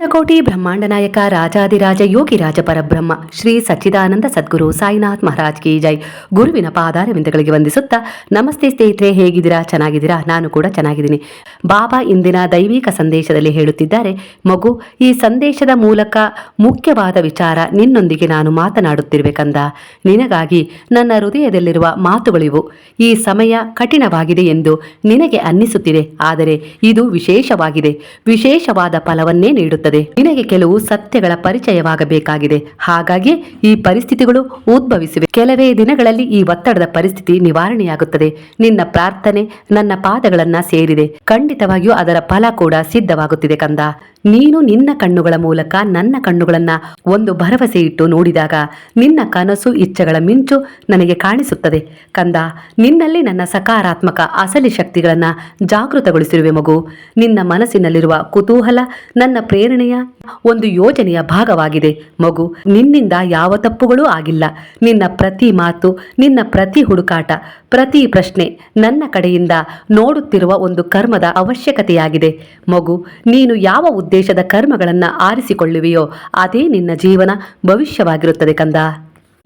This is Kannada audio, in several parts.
ಕೋಟಿ ಬ್ರಹ್ಮಾಂಡ ನಾಯಕ ರಾಜಾದಿರಾಜ ಯೋಗಿರಾಜ ಪರಬ್ರಹ್ಮ, ಶ್ರೀ ಸಚ್ಚಿದಾನಂದ ಸದ್ಗುರು ಸಾಯಿನಾಥ್ ಮಹಾರಾಜ್ ಕಿ ಜೈ. ಗುರುವಿನ ಪಾದಾರವಿಂದಗಳಿಗೆ ವಂದಿಸುತ್ತಾ, ನಮಸ್ತೆ ಸ್ನೇಹಿತರೆ, ಹೇಗಿದ್ದೀರಾ? ಚೆನ್ನಾಗಿದ್ದೀರಾ? ನಾನು ಕೂಡ ಚೆನ್ನಾಗಿದ್ದೀನಿ. ಬಾಬಾ ಇಂದಿನ ದೈವಿಕ ಸಂದೇಶದಲ್ಲಿ ಹೇಳುತ್ತಿದ್ದಾರೆ, ಮಗು, ಈ ಸಂದೇಶದ ಮೂಲಕ ಮುಖ್ಯವಾದ ವಿಚಾರ ನಿನ್ನೊಂದಿಗೆ ನಾನು ಮಾತನಾಡುತ್ತಿರಬೇಕಂದ? ನಿನಗಾಗಿ ನನ್ನ ಹೃದಯದಲ್ಲಿರುವ ಮಾತುಗಳಿವು. ಈ ಸಮಯ ಕಠಿಣವಾಗಿದೆ ಎಂದು ನಿನಗೆ ಅನ್ನಿಸುತ್ತಿದೆ, ಆದರೆ ಇದು ವಿಶೇಷವಾಗಿದೆ. ವಿಶೇಷವಾದ ಫಲವನ್ನೇ ನೀಡುತ್ತದೆ. ನಿನಗೆ ಕೆಲವು ಸತ್ಯಗಳ ಪರಿಚಯವಾಗಬೇಕಾಗಿದೆ. ಹಾಗಾಗಿ ಈ ಪರಿಸ್ಥಿತಿಗಳು ಉದ್ಭವಿಸಿವೆ. ಕೆಲವೇ ದಿನಗಳಲ್ಲಿ ಈ ಒತ್ತಡದ ಪರಿಸ್ಥಿತಿ ನಿವಾರಣೆಯಾಗುತ್ತದೆ. ನಿನ್ನ ಪ್ರಾರ್ಥನೆ ನನ್ನ ಪಾದಗಳನ್ನ ಸೇರಿದೆ. ಖಂಡಿತವಾಗಿಯೂ ಅದರ ಫಲ ಕೂಡ ಸಿದ್ಧವಾಗುತ್ತಿದೆ ಕಂದ. ನೀನು ನಿನ್ನ ಕಣ್ಣುಗಳ ಮೂಲಕ ನನ್ನ ಕಣ್ಣುಗಳನ್ನ ಒಂದು ಭರವಸೆ ಇಟ್ಟು ನೋಡಿದಾಗ ನಿನ್ನ ಕನಸು ಇಚ್ಛೆಗಳ ಮಿಂಚು ನನಗೆ ಕಾಣಿಸುತ್ತದೆ. ಕಂದ, ನಿನ್ನಲ್ಲಿ ನನ್ನ ಸಕಾರಾತ್ಮಕ ಅಸಲಿ ಶಕ್ತಿಗಳನ್ನ ಜಾಗೃತಗೊಳಿಸಿರುವೆ ಮಗು. ನಿನ್ನ ಮನಸ್ಸಿನಲ್ಲಿರುವ ಕುತೂಹಲ, ನನ್ನ ಪ್ರೇರಣೆಯ ಒಂದು ಯೋಜನೆಯ ಭಾಗವಾಗಿದೆ. ಮಗು, ನಿನ್ನಿಂದ ಯಾವ ತಪ್ಪುಗಳೂ ಆಗಿಲ್ಲ. ನಿನ್ನ ಪ್ರತಿ ಮಾತು, ನಿನ್ನ ಪ್ರತಿ ಹುಡುಕಾಟ, ಪ್ರತಿ ಪ್ರಶ್ನೆ ನನ್ನ ಕಡೆಯಿಂದ ನೋಡುತ್ತಿರುವ ಒಂದು ಕರ್ಮದ ಅವಶ್ಯಕತೆಯಾಗಿದೆ. ಮಗು, ನೀನು ಯಾವ ಉದ್ದೇಶದ ಕರ್ಮಗಳನ್ನು ಆರಿಸಿಕೊಳ್ಳುವೆಯೋ, ಅದೇ ನಿನ್ನ ಜೀವನ ಭವಿಷ್ಯವಾಗಿರುತ್ತದೆ ಕಂದ.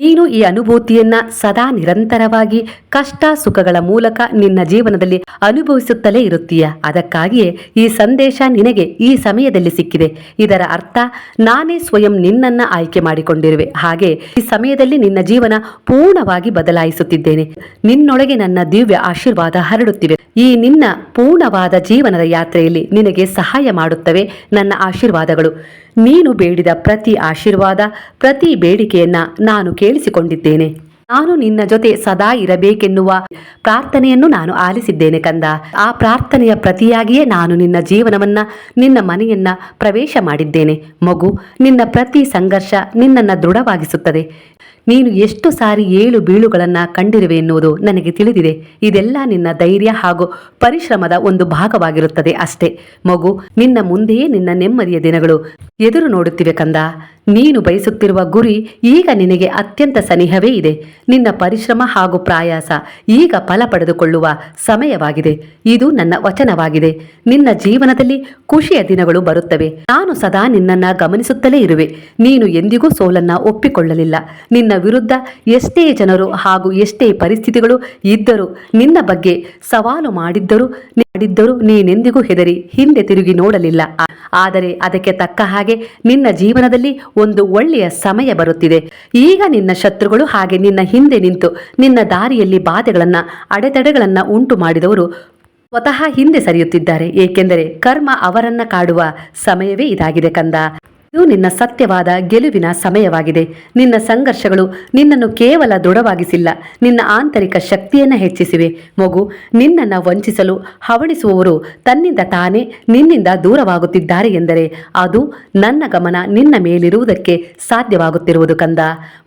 ನೀನು ಈ ಅನುಭೂತಿಯನ್ನ ಸದಾ ನಿರಂತರವಾಗಿ ಕಷ್ಟ ಸುಖಗಳ ಮೂಲಕ ನಿನ್ನ ಜೀವನದಲ್ಲಿ ಅನುಭವಿಸುತ್ತಲೇ ಇರುತ್ತೀಯ. ಅದಕ್ಕಾಗಿಯೇ ಈ ಸಂದೇಶ ನಿನಗೆ ಈ ಸಮಯದಲ್ಲಿ ಸಿಕ್ಕಿದೆ. ಇದರ ಅರ್ಥ ನಾನೇ ಸ್ವಯಂ ನಿನ್ನನ್ನ ಆಯ್ಕೆ ಮಾಡಿಕೊಂಡಿರುವೆ. ಹಾಗೆ ಈ ಸಮಯದಲ್ಲಿ ನಿನ್ನ ಜೀವನ ಪೂರ್ಣವಾಗಿ ಬದಲಾಯಿಸುತ್ತಿದ್ದೇನೆ. ನಿನ್ನೊಳಗೆ ನನ್ನ ದಿವ್ಯ ಆಶೀರ್ವಾದ ಹರಡುತ್ತಿವೆ. ಈ ನಿನ್ನ ಪೂರ್ಣವಾದ ಜೀವನದ ಯಾತ್ರೆಯಲ್ಲಿ ನಿನಗೆ ಸಹಾಯ ಮಾಡುತ್ತವೆ ನನ್ನ ಆಶೀರ್ವಾದಗಳು. ನೀನು ಬೇಡಿದ ಪ್ರತಿ ಆಶೀರ್ವಾದ, ಪ್ರತಿ ಬೇಡಿಕೆಯನ್ನ ನಾನು ಕೇಳಿಸಿಕೊಂಡಿದ್ದೇನೆ. ನಾನು ನಿನ್ನ ಜೊತೆ ಸದಾ ಇರಬೇಕೆನ್ನುವ ಪ್ರಾರ್ಥನೆಯನ್ನು ನಾನು ಆಲಿಸಿದ್ದೇನೆ ಕಂದ. ಆ ಪ್ರಾರ್ಥನೆಯ ಪ್ರತಿಯಾಗಿಯೇ ನಾನು ನಿನ್ನ ಜೀವನವನ್ನ, ನಿನ್ನ ಮನೆಯನ್ನ ಪ್ರವೇಶ ಮಾಡಿದ್ದೇನೆ. ಮಗು, ನಿನ್ನ ಪ್ರತಿ ಸಂಘರ್ಷ ನಿನ್ನನ್ನ ದೃಢವಾಗಿಸುತ್ತದೆ. ನೀನು ಎಷ್ಟು ಸಾರಿ ಏಳು ಬೀಳುಗಳನ್ನ ಕಂಡಿರುವೆ ಎನ್ನುವುದು ನನಗೆ ತಿಳಿದಿದೆ. ಇದೆಲ್ಲ ನಿನ್ನ ಧೈರ್ಯ ಹಾಗೂ ಪರಿಶ್ರಮದ ಒಂದು ಭಾಗವಾಗಿರುತ್ತದೆ ಅಷ್ಟೇ. ಮಗು, ನಿನ್ನ ಮುಂದೆಯೇ ನಿನ್ನ ನೆಮ್ಮದಿಯ ದಿನಗಳು. ಎದುರು ನೋಡುತ್ತಿವೆ ಕಂದ. ನೀನು ಬಯಸುತ್ತಿರುವ ಗುರಿ ಈಗ ನಿನಗೆ ಅತ್ಯಂತ ಸನಿಹವೇ ಇದೆ. ನಿನ್ನ ಪರಿಶ್ರಮ ಹಾಗೂ ಪ್ರಾಯಾಸ ಈಗ ಫಲ ಪಡೆದುಕೊಳ್ಳುವ ಸಮಯವಾಗಿದೆ. ಇದು ನನ್ನ ವಚನವಾಗಿದೆ. ನಿನ್ನ ಜೀವನದಲ್ಲಿ ಖುಷಿಯ ದಿನಗಳು ಬರುತ್ತವೆ. ನಾನು ಸದಾ ನಿನ್ನನ್ನ ಗಮನಿಸುತ್ತಲೇ ಇರುವೆ. ನೀನು ಎಂದಿಗೂ ಸೋಲನ್ನ ಒಪ್ಪಿಕೊಳ್ಳಲಿಲ್ಲ. ನಿನ್ನ ವಿರುದ್ಧ ಎಷ್ಟೇ ಜನರು ಹಾಗೂ ಎಷ್ಟೇ ಪರಿಸ್ಥಿತಿಗಳು ಇದ್ದರೂ ನಿನ್ನ ಬಗ್ಗೆ ಸವಾಲು ಮಾಡಿದ್ದರೂ ಮಾಡಿದ್ದರೂ ನೀನೆಂದಿಗೂ ಹೆದರಿ, ಹಿಂದೆ ತಿರುಗಿ ನೋಡಲಿಲ್ಲ. ಆದರೆ ಅದಕ್ಕೆ ತಕ್ಕ ಹಾಗೆ ನಿನ್ನ ಜೀವನದಲ್ಲಿ ಒಂದು ಒಳ್ಳೆಯ ಸಮಯ ಬರುತ್ತಿದೆ. ಈಗ ನಿನ್ನ ಶತ್ರುಗಳು ಹಾಗೆ ನಿನ್ನ ಹಿಂದೆ ನಿಂತು ನಿನ್ನ ದಾರಿಯಲ್ಲಿ ಬಾಧೆಗಳನ್ನ, ಅಡೆತಡೆಗಳನ್ನ ಉಂಟು ಮಾಡಿದವರು ಸ್ವತಃ ಹಿಂದೆ ಸರಿಯುತ್ತಿದ್ದಾರೆ. ಏಕೆಂದರೆ ಕರ್ಮ ಅವರನ್ನ ಕಾಡುವ ಸಮಯವೇ ಇದಾಗಿದೆ ಕಂದ. ಇದು ನಿನ್ನ ಸತ್ಯವಾದ ಗೆಲುವಿನ ಸಮಯವಾಗಿದೆ. ನಿನ್ನ ಸಂಘರ್ಷಗಳು ನಿನ್ನನ್ನು ಕೇವಲ ದೃಢವಾಗಿಸಿಲ್ಲ. ನಿನ್ನ ಆಂತರಿಕ ಶಕ್ತಿಯನ್ನು ಹೆಚ್ಚಿಸಿವೆ. ಮಗು, ನಿನ್ನನ್ನು ವಂಚಿಸಲು ಹವಣಿಸುವವರು ತನ್ನಿಂದ ತಾನೇ ನಿನ್ನಿಂದ ದೂರವಾಗುತ್ತಿದ್ದಾರೆ ಎಂದರೆ ಅದು ನನ್ನ ಗಮನ ನಿನ್ನ ಮೇಲಿರುವುದಕ್ಕೆ ಸಾಧ್ಯವಾಗುತ್ತಿರುವುದು ಕಂದ.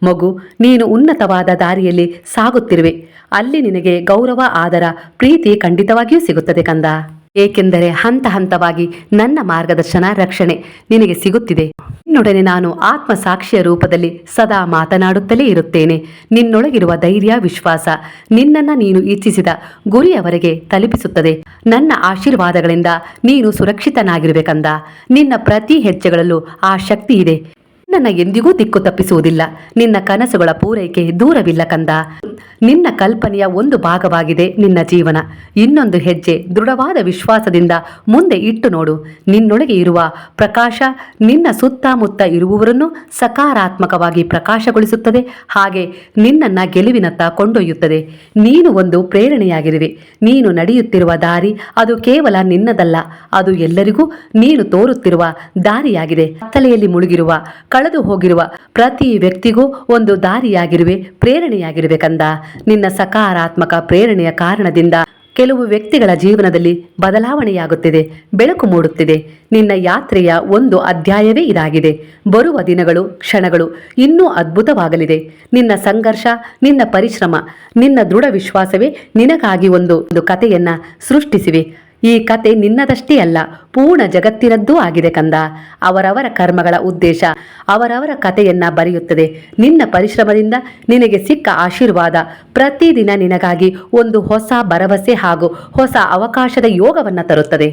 ಮಗು, ನೀನು ಉನ್ನತವಾದ ದಾರಿಯಲ್ಲಿ ಸಾಗುತ್ತಿರುವೆ. ಅಲ್ಲಿ ನಿನಗೆ ಗೌರವ, ಆದರ, ಪ್ರೀತಿ ಖಂಡಿತವಾಗಿಯೂ ಸಿಗುತ್ತದೆ ಕಂದ. ಏಕೆಂದರೆ ಹಂತ ಹಂತವಾಗಿ ನನ್ನ ಮಾರ್ಗದರ್ಶನ, ರಕ್ಷಣೆ ನಿನಗೆ ಸಿಗುತ್ತಿದೆ. ನಿನ್ನೊಡನೆ ನಾನು ಆತ್ಮ ಸಾಕ್ಷಿಯ ರೂಪದಲ್ಲಿ ಸದಾ ಮಾತನಾಡುತ್ತಲೇ ಇರುತ್ತೇನೆ. ನಿನ್ನೊಳಗಿರುವ ಧೈರ್ಯ, ವಿಶ್ವಾಸ ನಿನ್ನನ್ನ ನೀನು ಇಚ್ಛಿಸಿದ ಗುರಿಯವರೆಗೆ ತಲುಪಿಸುತ್ತದೆ. ನನ್ನ ಆಶೀರ್ವಾದಗಳಿಂದ ನೀನು ಸುರಕ್ಷಿತನಾಗಿರಬೇಕಂದ. ನಿನ್ನ ಪ್ರತಿ ಹೆಜ್ಜೆಗಳಲ್ಲೂ ಆ ಶಕ್ತಿ ಇದೆ. ನನ್ನ ಎಂದಿಗೂ ದಿಕ್ಕು ತಪ್ಪಿಸುವುದಿಲ್ಲ. ನಿನ್ನ ಕನಸುಗಳ ಪೂರೈಕೆ ದೂರವಿಲ್ಲ ಕಂದ ನಿನ್ನ ಕಲ್ಪನೆಯ ಒಂದು ಭಾಗವಾಗಿದೆ ನಿನ್ನ ಜೀವನ. ಇನ್ನೊಂದು ಹೆಜ್ಜೆ ದೃಢವಾದ ವಿಶ್ವಾಸದಿಂದ ಮುಂದೆ ಇಟ್ಟು ನೋಡು. ನಿನ್ನೊಳಗೆ ಇರುವ ಪ್ರಕಾಶ ನಿನ್ನ ಸುತ್ತಮುತ್ತ ಇರುವವರನ್ನು ಸಕಾರಾತ್ಮಕವಾಗಿ ಪ್ರಕಾಶಗೊಳಿಸುತ್ತದೆ. ಹಾಗೆ ನಿನ್ನನ್ನ ಗೆಲುವಿನತ್ತ ಕೊಂಡೊಯ್ಯುತ್ತದೆ. ನೀನು ಒಂದು ಪ್ರೇರಣೆಯಾಗಿರುವೆ. ನೀನು ನಡೆಯುತ್ತಿರುವ ದಾರಿ ಅದು ಕೇವಲ ನಿನ್ನದಲ್ಲ. ಅದು ಎಲ್ಲರಿಗೂ ನೀನು ತೋರುತ್ತಿರುವ ದಾರಿಯಾಗಿದೆ. ಕತ್ತಲೆಯಲ್ಲಿ ಮುಳುಗಿರುವ ಕಳೆದು ಹೋಗಿರುವ ಪ್ರತಿ ವ್ಯಕ್ತಿಗೂ ಒಂದು ದಾರಿಯಾಗಿರುವೆ, ಪ್ರೇರಣೆಯಾಗಿರುವೆ ಕಂದ. ನಿನ್ನ ಸಕಾರಾತ್ಮಕ ಪ್ರೇರಣೆಯ ಕಾರಣದಿಂದ ಕೆಲವು ವ್ಯಕ್ತಿಗಳ ಜೀವನದಲ್ಲಿ ಬದಲಾವಣೆಯಾಗುತ್ತಿದೆ, ಬೆಳಕು ಮೂಡುತ್ತಿದೆ. ನಿನ್ನ ಯಾತ್ರೆಯ ಒಂದು ಅಧ್ಯಾಯವೇ ಇದಾಗಿದೆ. ಬರುವ ದಿನಗಳು, ಕ್ಷಣಗಳು ಇನ್ನೂ ಅದ್ಭುತವಾಗಲಿದೆ. ನಿನ್ನ ಸಂಘರ್ಷ, ನಿನ್ನ ಪರಿಶ್ರಮ, ನಿನ್ನ ದೃಢ ವಿಶ್ವಾಸವೇ ನಿನಗಾಗಿ ಒಂದು ಕಥೆಯನ್ನ ಸೃಷ್ಟಿಸಿವೆ. ಈ ಕತೆ ನಿನ್ನದಷ್ಟೇ ಅಲ್ಲ, ಪೂರ್ಣ ಜಗತ್ತಿನದ್ದೂ ಆಗಿದೆ ಕಂದ. ಅವರವರ ಕರ್ಮಗಳ ಉದ್ದೇಶ, ಅವರವರ ಕಥೆಯನ್ನ ಬರೆಯುತ್ತದೆ. ನಿನ್ನ ಪರಿಶ್ರಮದಿಂದ ನಿನಗೆ ಸಿಕ್ಕ ಆಶೀರ್ವಾದ ಪ್ರತಿದಿನ ನಿನಗಾಗಿ ಒಂದು ಹೊಸ ಭರವಸೆ ಹಾಗೂ ಹೊಸ ಅವಕಾಶದ ಯೋಗವನ್ನ ತರುತ್ತದೆ.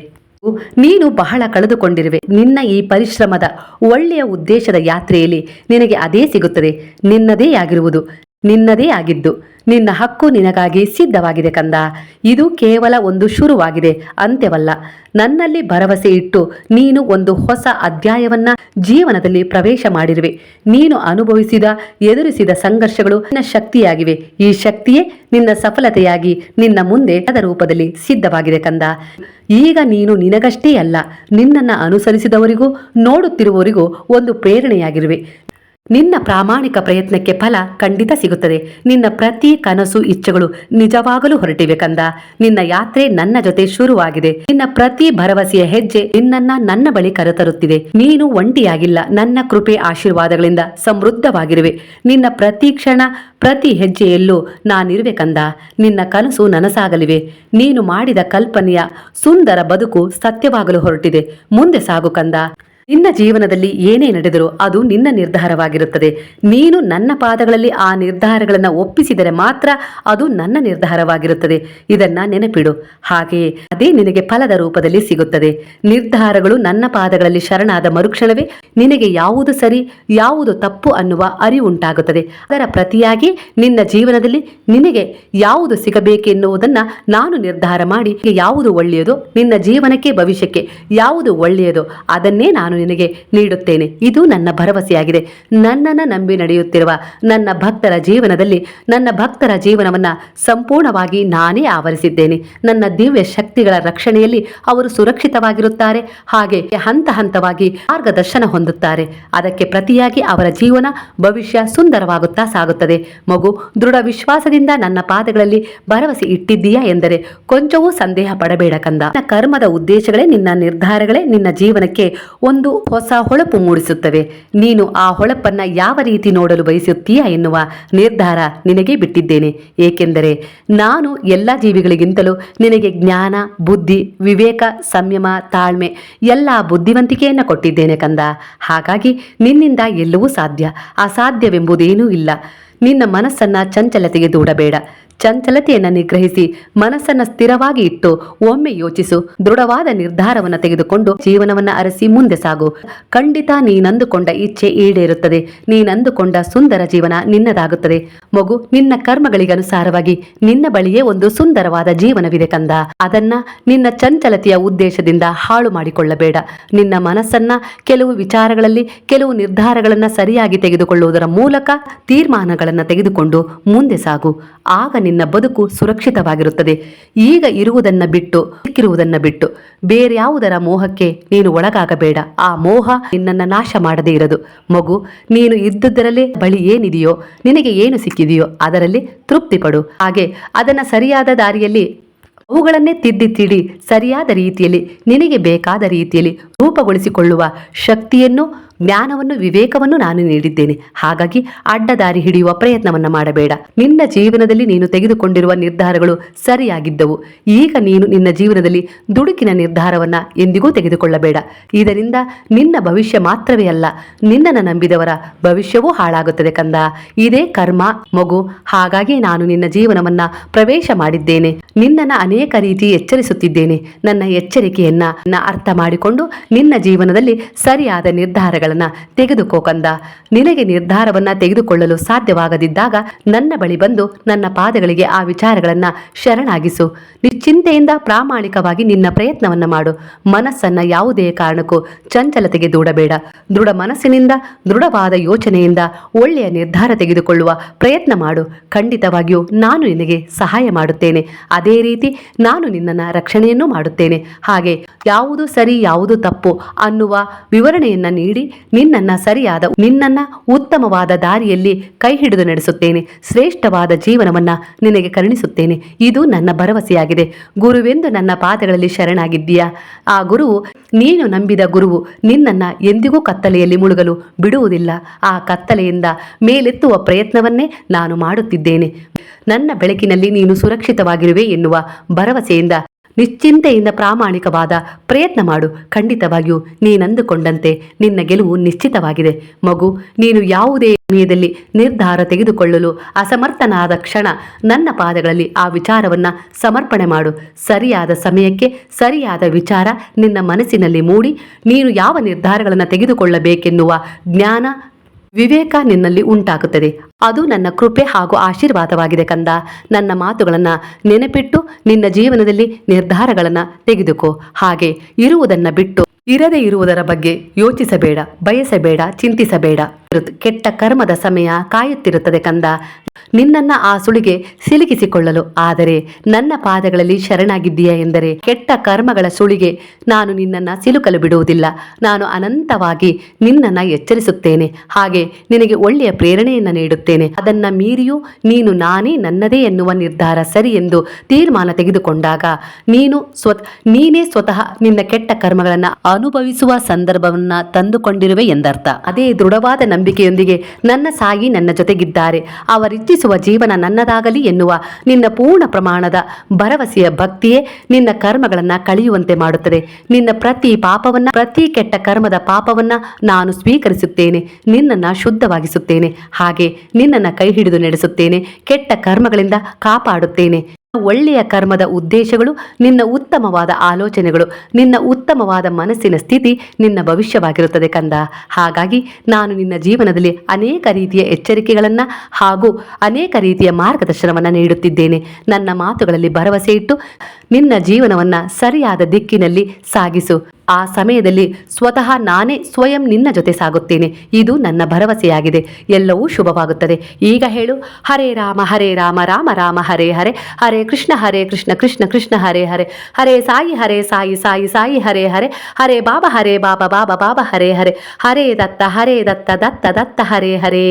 ನೀನು ಬಹಳ ಕಳೆದುಕೊಂಡಿರುವೆ. ನಿನ್ನ ಈ ಪರಿಶ್ರಮದ ಒಳ್ಳೆಯ ಉದ್ದೇಶದ ಯಾತ್ರೆಯಲ್ಲಿ ನಿನಗೆ ಅದೇ ಸಿಗುತ್ತದೆ. ನಿನ್ನದೇ ಆಗಿರುವುದು. ನಿನ್ನದೇ ಆಗಿದ್ದು, ನಿನ್ನ ಹಕ್ಕು ನಿನಗಾಗಿ ಸಿದ್ಧವಾಗಿದೆ ಕಂದ. ಇದು ಕೇವಲ ಒಂದು ಶುರುವಾಗಿದೆ, ಅಂತ್ಯವಲ್ಲ. ನನ್ನಲ್ಲಿ ಭರವಸೆ ಇಟ್ಟು ನೀನು ಒಂದು ಹೊಸ ಅಧ್ಯಾಯವನ್ನ ಜೀವನದಲ್ಲಿ ಪ್ರವೇಶ ಮಾಡಿರುವೆ. ನೀನು ಅನುಭವಿಸಿದ, ಎದುರಿಸಿದ ಸಂಘರ್ಷಗಳು ನಿನ್ನ ಶಕ್ತಿಯಾಗಿವೆ. ಈ ಶಕ್ತಿಯೇ ನಿನ್ನ ಸಫಲತೆಯಾಗಿ ನಿನ್ನ ಮುಂದೆ ಅದರ ರೂಪದಲ್ಲಿ ಸಿದ್ಧವಾಗಿದೆ ಕಂದ. ಈಗ ನೀನು ನಿನಗಷ್ಟೇ ಅಲ್ಲ, ನಿನ್ನನ್ನ ಅನುಸರಿಸಿದವರಿಗೂ, ನೋಡುತ್ತಿರುವವರಿಗೂ ಒಂದು ಪ್ರೇರಣೆಯಾಗಿರುವೆ. ನಿನ್ನ ಪ್ರಾಮಾಣಿಕ ಪ್ರಯತ್ನಕ್ಕೆ ಫಲ ಖಂಡಿತ ಸಿಗುತ್ತದೆ. ನಿನ್ನ ಪ್ರತಿ ಕನಸು ಇಚ್ಛೆಗಳು ನಿಜವಾಗಲು ಹೊರಟಿವೆ ಕಂದ. ನಿನ್ನ ಯಾತ್ರೆ ನನ್ನ ಜೊತೆ ಶುರುವಾಗಿದೆ. ನಿನ್ನ ಪ್ರತಿ ಭರವಸೆಯ ಹೆಜ್ಜೆ ನಿನ್ನನ್ನ ನನ್ನ ಬಳಿ ಕರೆತರುತ್ತಿದೆ. ನೀನು ಒಂಟಿಯಾಗಿಲ್ಲ. ನನ್ನ ಕೃಪೆ ಆಶೀರ್ವಾದಗಳಿಂದ ಸಮೃದ್ಧವಾಗಿರುವೆ. ನಿನ್ನ ಪ್ರತಿ ಕ್ಷಣ, ಪ್ರತಿ ಹೆಜ್ಜೆಯಲ್ಲೂ ನಾನಿರುವೆ ಕಂದ. ನಿನ್ನ ಕನಸು ನನಸಾಗಲಿವೆ. ನೀನು ಮಾಡಿದ ಕಲ್ಪನೆಯ ಸುಂದರ ಬದುಕು ಸತ್ಯವಾಗಲು ಹೊರಟಿದೆ. ಮುಂದೆ ಸಾಗು ಕಂದ. ನಿನ್ನ ಜೀವನದಲ್ಲಿ ಏನೇ ನಡೆದರೂ ಅದು ನಿನ್ನ ನಿರ್ಧಾರವಾಗಿರುತ್ತದೆ. ನೀನು ನನ್ನ ಪಾದಗಳಲ್ಲಿ ಆ ನಿರ್ಧಾರಗಳನ್ನು ಒಪ್ಪಿಸಿದರೆ ಮಾತ್ರ ಅದು ನನ್ನ ನಿರ್ಧಾರವಾಗಿರುತ್ತದೆ. ಇದನ್ನ ನೆನಪಿಡು. ಹಾಗೆಯೇ ಅದೇ ನಿನಗೆ ಫಲದ ರೂಪದಲ್ಲಿ ಸಿಗುತ್ತದೆ. ನಿರ್ಧಾರಗಳು ನನ್ನ ಪಾದಗಳಲ್ಲಿ ಶರಣಾದ ಮರುಕ್ಷಣವೇ ನಿನಗೆ ಯಾವುದು ಸರಿ, ಯಾವುದು ತಪ್ಪು ಅನ್ನುವ ಅರಿವುಂಟಾಗುತ್ತದೆ ಅದರ ಪ್ರತಿಯಾಗಿ ನಿನ್ನ ಜೀವನದಲ್ಲಿ ನಿನಗೆ ಯಾವುದು ಸಿಗಬೇಕೆನ್ನುವುದನ್ನ ನಾನು ನಿರ್ಧಾರ ಮಾಡಿ ಯಾವುದು ಒಳ್ಳೆಯದು, ನಿನ್ನ ಜೀವನಕ್ಕೆ, ಭವಿಷ್ಯಕ್ಕೆ ಯಾವುದು ಒಳ್ಳೆಯದು ಅದನ್ನೇ ನಾನು ನಿನಗೆ ನೀಡುತ್ತೇನೆ. ಇದು ನನ್ನ ಭರವಸೆಯಾಗಿದೆ. ನನ್ನನ್ನು ನಂಬಿ ನಡೆಯುತ್ತಿರುವ ನನ್ನ ಭಕ್ತರ ಜೀವನದಲ್ಲಿ ನನ್ನ ಭಕ್ತರ ಜೀವನವನ್ನ ಸಂಪೂರ್ಣವಾಗಿ ನಾನೇ ಆವರಿಸಿದ್ದೇನೆ. ನನ್ನ ದಿವ್ಯ ಶಕ್ತಿಗಳ ರಕ್ಷಣೆಯಲ್ಲಿ ಅವರು ಸುರಕ್ಷಿತವಾಗಿರುತ್ತಾರೆ. ಹಾಗೆ ಹಂತ ಹಂತವಾಗಿ ಮಾರ್ಗದರ್ಶನ ಹೊಂದುತ್ತಾರೆ. ಅದಕ್ಕೆ ಪ್ರತಿಯಾಗಿ ಅವರ ಜೀವನ ಭವಿಷ್ಯ ಸುಂದರವಾಗುತ್ತಾ ಸಾಗುತ್ತದೆ. ಮಗು, ದೃಢ ವಿಶ್ವಾಸದಿಂದ ನನ್ನ ಪಾದಗಳಲ್ಲಿ ಭರವಸೆ ಇಟ್ಟಿದ್ದೀಯಾ ಎಂದರೆ ಕೊಂಚವೂ ಸಂದೇಹ ಪಡಬೇಡ ಕಂದ. ಕರ್ಮದ ಉದ್ದೇಶಗಳೇ, ನಿನ್ನ ನಿರ್ಧಾರಗಳೇ ನಿನ್ನ ಜೀವನಕ್ಕೆ ಒಂದು ಹೊಸ ಹೊಳಪು ಮೂಡಿಸುತ್ತವೆ. ನೀನು ಆ ಹೊಳಪನ್ನ ಯಾವ ರೀತಿ ನೋಡಲು ಬಯಸುತ್ತೀಯಾ ಎನ್ನುವ ನಿರ್ಧಾರ ನಿನಗೆ ಬಿಟ್ಟಿದ್ದೇನೆ. ಏಕೆಂದರೆ ನಾನು ಎಲ್ಲ ಜೀವಿಗಳಿಗಿಂತಲೂ ನಿನಗೆ ಜ್ಞಾನ, ಬುದ್ಧಿ, ವಿವೇಕ, ಸಂಯಮ, ತಾಳ್ಮೆ ಎಲ್ಲ ಬುದ್ಧಿವಂತಿಕೆಯನ್ನು ಕೊಟ್ಟಿದ್ದೇನೆ ಕಂದ. ಹಾಗಾಗಿ ನಿನ್ನಿಂದ ಎಲ್ಲವೂ ಸಾಧ್ಯ. ಅಸಾಧ್ಯವೆಂಬುದೇನೂ ಇಲ್ಲ. ನಿನ್ನ ಮನಸ್ಸನ್ನ ಚಂಚಲತೆಗೆ ದೂಡಬೇಡ. ಚಂಚಲತೆಯನ್ನು ನಿಗ್ರಹಿಸಿ ಮನಸ್ಸನ್ನ ಸ್ಥಿರವಾಗಿ ಇಟ್ಟು ಒಮ್ಮೆ ಯೋಚಿಸು. ದೃಢವಾದ ನಿರ್ಧಾರವನ್ನು ತೆಗೆದುಕೊಂಡು ಜೀವನವನ್ನ ಅರಸಿ ಮುಂದೆ ಸಾಗು. ಖಂಡಿತ ನೀನಂದುಕೊಂಡ ಇಚ್ಛೆ ಈಡೇರುತ್ತದೆ. ನೀನಂದುಕೊಂಡ ಸುಂದರ ಜೀವನ ನಿನ್ನದಾಗುತ್ತದೆ. ಮಗು, ನಿನ್ನ ಕರ್ಮಗಳಿಗನುಸಾರವಾಗಿ ನಿನ್ನ ಬಳಿಯೇ ಒಂದು ಸುಂದರವಾದ ಜೀವನವಿದೆ ಕಂದ. ಅದನ್ನ ನಿನ್ನ ಚಂಚಲತೆಯ ಉದ್ದೇಶದಿಂದ ಹಾಳು ಮಾಡಿಕೊಳ್ಳಬೇಡ. ನಿನ್ನ ಮನಸ್ಸನ್ನ ಕೆಲವು ವಿಚಾರಗಳಲ್ಲಿ, ಕೆಲವು ನಿರ್ಧಾರಗಳನ್ನ ಸರಿಯಾಗಿ ತೆಗೆದುಕೊಳ್ಳುವುದರ ಮೂಲಕ ತೀರ್ಮಾನಗಳನ್ನು ತೆಗೆದುಕೊಂಡು ಮುಂದೆ ಸಾಗು. ಆಗ ನಿನ್ನ ಬದುಕು ಸುರಕ್ಷಿತವಾಗಿರುತ್ತದೆ. ಈಗ ಇರುವುದನ್ನ ಬಿಟ್ಟು, ಸಿಕ್ಕಿರುವುದನ್ನ ಬಿಟ್ಟು, ಬೇರ್ಯಾವುದರ ಮೋಹಕ್ಕೆ ನೀನು ಒಳಗಾಗಬೇಡ. ಆ ಮೋಹ ನಿನ್ನನ್ನು ನಾಶ ಮಾಡದೇ ಇರದು. ಮಗು, ನೀನು ಇದ್ದುದರಲ್ಲೇ ಬಳಿ ಏನಿದೆಯೋ, ನಿನಗೆ ಏನು ಸಿಕ್ಕಿದೆಯೋ ಅದರಲ್ಲಿ ತೃಪ್ತಿ ಪಡು ಹಾಗೆ ಅದನ್ನ ಸರಿಯಾದ ದಾರಿಯಲ್ಲಿ ಅವುಗಳನ್ನೇ ತಿದ್ದಿ ತಿಡಿ ಸರಿಯಾದ ರೀತಿಯಲ್ಲಿ ನಿನಗೆ ಬೇಕಾದ ರೀತಿಯಲ್ಲಿ ರೂಪಗೊಳಿಸಿಕೊಳ್ಳುವ ಶಕ್ತಿಯನ್ನು ಜ್ಞಾನವನ್ನು ವಿವೇಕವನ್ನು ನಾನು ನೀಡಿದ್ದೇನೆ. ಹಾಗಾಗಿ ಅಡ್ಡದಾರಿ ಹಿಡಿಯುವ ಪ್ರಯತ್ನವನ್ನು ಮಾಡಬೇಡ. ನಿನ್ನ ಜೀವನದಲ್ಲಿ ನೀನು ತೆಗೆದುಕೊಂಡಿರುವ ನಿರ್ಧಾರಗಳು ಸರಿಯಾಗಿದ್ದವು. ಈಗ ನೀನು ನಿನ್ನ ಜೀವನದಲ್ಲಿ ದುಡುಕಿನ ನಿರ್ಧಾರವನ್ನ ಎಂದಿಗೂ ತೆಗೆದುಕೊಳ್ಳಬೇಡ. ಇದರಿಂದ ನಿನ್ನ ಭವಿಷ್ಯ ಮಾತ್ರವೇ ಅಲ್ಲ, ನಿನ್ನನ್ನು ನಂಬಿದವರ ಭವಿಷ್ಯವೂ ಹಾಳಾಗುತ್ತದೆ ಕಂದ. ಇದೇ ಕರ್ಮ, ಮಗು. ಹಾಗಾಗಿ ನಾನು ನಿನ್ನ ಜೀವನವನ್ನ ಪ್ರವೇಶ ಮಾಡಿದ್ದೇನೆ. ನಿನ್ನನ್ನು ಅನೇಕ ರೀತಿ ಎಚ್ಚರಿಸುತ್ತಿದ್ದೇನೆ. ನನ್ನ ಎಚ್ಚರಿಕೆಯನ್ನ ಅರ್ಥ ಮಾಡಿಕೊಂಡು ನಿನ್ನ ಜೀವನದಲ್ಲಿ ಸರಿಯಾದ ನಿರ್ಧಾರಗಳನ್ನ ತೆಗೆದುಕೋ ಕಂದ. ನಿನಗೆ ನಿರ್ಧಾರವನ್ನ ತೆಗೆದುಕೊಳ್ಳಲು ಸಾಧ್ಯವಾಗದಿದ್ದಾಗ ನನ್ನ ಬಳಿ ಬಂದು ನನ್ನ ಪಾದಗಳಿಗೆ ಆ ವಿಚಾರಗಳನ್ನ ಶರಣಾಗಿಸು. ನಿಶ್ಚಿಂತೆಯಿಂದ ಪ್ರಾಮಾಣಿಕವಾಗಿ ನಿನ್ನ ಪ್ರಯತ್ನವನ್ನ ಮಾಡು. ಮನಸ್ಸನ್ನ ಯಾವುದೇ ಕಾರಣಕ್ಕೂ ಚಂಚಲತೆಗೆ ದೂಡಬೇಡ. ದೃಢ ಮನಸ್ಸಿನಿಂದ, ದೃಢವಾದ ಯೋಚನೆಯಿಂದ ಒಳ್ಳೆಯ ನಿರ್ಧಾರ ತೆಗೆದುಕೊಳ್ಳುವ ಪ್ರಯತ್ನ ಮಾಡು. ಖಂಡಿತವಾಗಿಯೂ ನಾನು ನಿನಗೆ ಸಹಾಯ ಮಾಡುತ್ತೇನೆ. ಅದೇ ರೀತಿ ನಾನು ನಿನ್ನನ್ನು ರಕ್ಷಣೆಯನ್ನು ಮಾಡುತ್ತೇನೆ. ಹಾಗೆ ಯಾವುದು ಸರಿ, ಯಾವುದು ತಪ್ಪು ಅನ್ನುವ ವಿವರಣೆಯನ್ನ ನೀಡಿ ನಿನ್ನನ್ನ ಸರಿಯಾದ, ನಿನ್ನನ್ನ ಉತ್ತಮವಾದ ದಾರಿಯಲ್ಲಿ ಕೈ ಹಿಡಿದು ನಡೆಸುತ್ತೇನೆ. ಶ್ರೇಷ್ಠವಾದ ಜೀವನವನ್ನ ನಿನಗೆ ಕರುಣಿಸುತ್ತೇನೆ. ಇದು ನನ್ನ ಭರವಸೆಯಾಗಿದೆ. ಗುರುವೆಂದು ನನ್ನ ಪಾದಗಳಲ್ಲಿ ಶರಣಾಗಿದ್ದೀಯಾ? ಆ ಗುರುವು ನೀನು ನಂಬಿದ ಗುರುವು ನಿನ್ನನ್ನ ಎಂದಿಗೂ ಕತ್ತಲೆಯಲ್ಲಿ ಮುಳುಗಲು ಬಿಡುವುದಿಲ್ಲ. ಆ ಕತ್ತಲೆಯಿಂದ ಮೇಲೆತ್ತುವ ಪ್ರಯತ್ನವನ್ನೇ ನಾನು ಮಾಡುತ್ತಿದ್ದೇನೆ. ನನ್ನ ಬೆಳಕಿನಲ್ಲಿ ನೀನು ಸುರಕ್ಷಿತವಾಗಿರುವೆ ಎನ್ನುವ ಭರವಸೆಯಿಂದ, ನಿಶ್ಚಿಂತೆಯಿಂದ ಪ್ರಾಮಾಣಿಕವಾದ ಪ್ರಯತ್ನ ಮಾಡು. ಖಂಡಿತವಾಗಿಯೂ ನೀನಂದುಕೊಂಡಂತೆ ನಿನ್ನ ಗೆಲುವು ನಿಶ್ಚಿತವಾಗಿದೆ. ಮಗು, ನೀನು ಯಾವುದೇ ಸಮಯದಲ್ಲಿ ನಿರ್ಧಾರ ತೆಗೆದುಕೊಳ್ಳಲು ಅಸಮರ್ಥನಾದ ಕ್ಷಣ ನನ್ನ ಪಾದಗಳಲ್ಲಿ ಆ ವಿಚಾರವನ್ನ ಸಮರ್ಪಣೆ ಮಾಡು. ಸರಿಯಾದ ಸಮಯಕ್ಕೆ ಸರಿಯಾದ ವಿಚಾರ ನಿನ್ನ ಮನಸ್ಸಿನಲ್ಲಿ ಮೂಡಿ, ನೀನು ಯಾವ ನಿರ್ಧಾರಗಳನ್ನು ತೆಗೆದುಕೊಳ್ಳಬೇಕೆನ್ನುವ ಜ್ಞಾನ ವಿವೇಕ ನಿನ್ನಲ್ಲಿ ಉಂಟಾಗುತ್ತದೆ. ಅದು ನನ್ನ ಕೃಪೆ ಹಾಗೂ ಆಶೀರ್ವಾದವಾಗಿದೆ ಕಂದ. ನನ್ನ ಮಾತುಗಳನ್ನು ನೆನಪಿಟ್ಟು ನಿನ್ನ ಜೀವನದಲ್ಲಿ ನಿರ್ಧಾರಗಳನ್ನು ತೆಗೆದುಕೋ. ಹಾಗೆ ಇರುವುದನ್ನು ಬಿಟ್ಟು ಇರದೇ ಇರುವುದರ ಬಗ್ಗೆ ಯೋಚಿಸಬೇಡ, ಬಯಸಬೇಡ, ಚಿಂತಿಸಬೇಡ. ಕೆಟ್ಟ ಕರ್ಮದ ಸಮಯ ಕಾಯುತ್ತಿರುತ್ತದೆ ಕಂದ. ನಿನ್ನನ್ನ ಆ ಸುಳಿಗೆ ಸಿಲುಕಿಸಿಕೊಳ್ಳಲು. ಆದರೆ ನನ್ನ ಪಾದಗಳಲ್ಲಿ ಶರಣಾಗಿದ್ದೀಯಾ ಎಂದರೆ ಕೆಟ್ಟ ಕರ್ಮಗಳ ಸುಳಿಗೆ ನಾನು ನಿನ್ನನ್ನ ಸಿಲುಕಲು ಬಿಡುವುದಿಲ್ಲ. ನಾನು ಅನಂತವಾಗಿ ನಿನ್ನನ್ನ ಎಚ್ಚರಿಸುತ್ತೇನೆ. ಹಾಗೆ ನಿನಗೆ ಒಳ್ಳೆಯ ಪ್ರೇರಣೆಯನ್ನು ನೀಡುತ್ತೇನೆ. ಅದನ್ನ ಮೀರಿಯೂ ನೀನು ನಾನೇ ನನ್ನದೇ ಎನ್ನುವ ನಿರ್ಧಾರ ಸರಿ ಎಂದು ತೀರ್ಮಾನ ತೆಗೆದುಕೊಂಡಾಗ ನೀನು ಸ್ವ ನೀನೇ ಸ್ವತಃ ನಿನ್ನ ಕೆಟ್ಟ ಕರ್ಮಗಳನ್ನು ಅನುಭವಿಸುವ ಸಂದರ್ಭವನ್ನ ತಂದುಕೊಂಡಿರುವೆ ಎಂದರ್ಥ. ಅದೇ ದೃಢವಾದ ನಂಬಿಕೆಯೊಂದಿಗೆ ನನ್ನ ಸಾಯಿ ನನ್ನ ಜೊತೆಗಿದ್ದಾರೆ. ಅವರಿಚ್ಛಿಸುವ ಜೀವನ ನನ್ನದಾಗಲಿ ಎನ್ನುವ ನಿನ್ನ ಪೂರ್ಣ ಪ್ರಮಾಣದ ಭರವಸೆಯ ಭಕ್ತಿಯೇ ನಿನ್ನ ಕರ್ಮಗಳನ್ನು ಕಳೆಯುವಂತೆ ಮಾಡುತ್ತದೆ. ನಿನ್ನ ಪ್ರತಿ ಪಾಪವನ್ನ, ಪ್ರತಿ ಕೆಟ್ಟ ಕರ್ಮದ ಪಾಪವನ್ನ ನಾನು ಸ್ವೀಕರಿಸುತ್ತೇನೆ. ನಿನ್ನನ್ನು ಶುದ್ಧವಾಗಿಸುತ್ತೇನೆ. ಹಾಗೆ ನಿನ್ನನ್ನು ಕೈ ಹಿಡಿದು ನಡೆಸುತ್ತೇನೆ. ಕೆಟ್ಟ ಕರ್ಮಗಳಿಂದ ಕಾಪಾಡುತ್ತೇನೆ. ಒಳ್ಳೆಯ ಕರ್ಮದ ಉದ್ದೇಶಗಳು, ನಿನ್ನ ಉತ್ತಮವಾದ ಆಲೋಚನೆಗಳು, ನಿನ್ನ ಉತ್ತಮವಾದ ಮನಸ್ಸಿನ ಸ್ಥಿತಿ ನಿನ್ನ ಭವಿಷ್ಯವಾಗಿರುತ್ತದೆ ಕಂದ. ಹಾಗಾಗಿ ನಾನು ನಿನ್ನ ಜೀವನದಲ್ಲಿ ಅನೇಕ ರೀತಿಯ ಎಚ್ಚರಿಕೆಗಳನ್ನು ಹಾಗೂ ಅನೇಕ ರೀತಿಯ ಮಾರ್ಗದರ್ಶನವನ್ನು ನೀಡುತ್ತಿದ್ದೇನೆ. ನನ್ನ ಮಾತುಗಳಲ್ಲಿ ಭರವಸೆ ಇಟ್ಟು ನಿನ್ನ ಜೀವನವನ್ನ ಸರಿಯಾದ ದಿಕ್ಕಿನಲ್ಲಿ ಸಾಗಿಸು. ಆ ಸಮಯದಲ್ಲಿ ಸ್ವತಃ ನಾನೇ ಸ್ವಯಂ ನಿನ್ನ ಜೊತೆ ಸಾಗುತ್ತೇನೆ. ಇದು ನನ್ನ ಭರವಸೆಯಾಗಿದೆ. ಎಲ್ಲವೂ ಶುಭವಾಗುತ್ತದೆ. ಈಗ ಹೇಳು, ಹರೇ ರಾಮ ಹರೇ ರಾಮ ರಾಮ ರಾಮ, ಹರೇ ಹರೇ ಹರೇ ಕೃಷ್ಣ ಹರೇ ಕೃಷ್ಣ ಕೃಷ್ಣ ಕೃಷ್ಣ, ಹರೇ ಹರೇ ಹರೇ ಸಾಯಿ ಹರೇ ಸಾಯಿ ಸಾಯಿ ಸಾಯಿ, ಹರೇ ಹರೇ ಹರೇ ಬಾಬಾ ಹರೇ ಬಾಬಾ ಬಾಬಾ ಬಾಬಾ, ಹರೇ ಹರೇ ಹರೇ ದತ್ತ ಹರೇ ದತ್ತ ದತ್ತ ದತ್ತ, ಹರೇ ಹರೇ.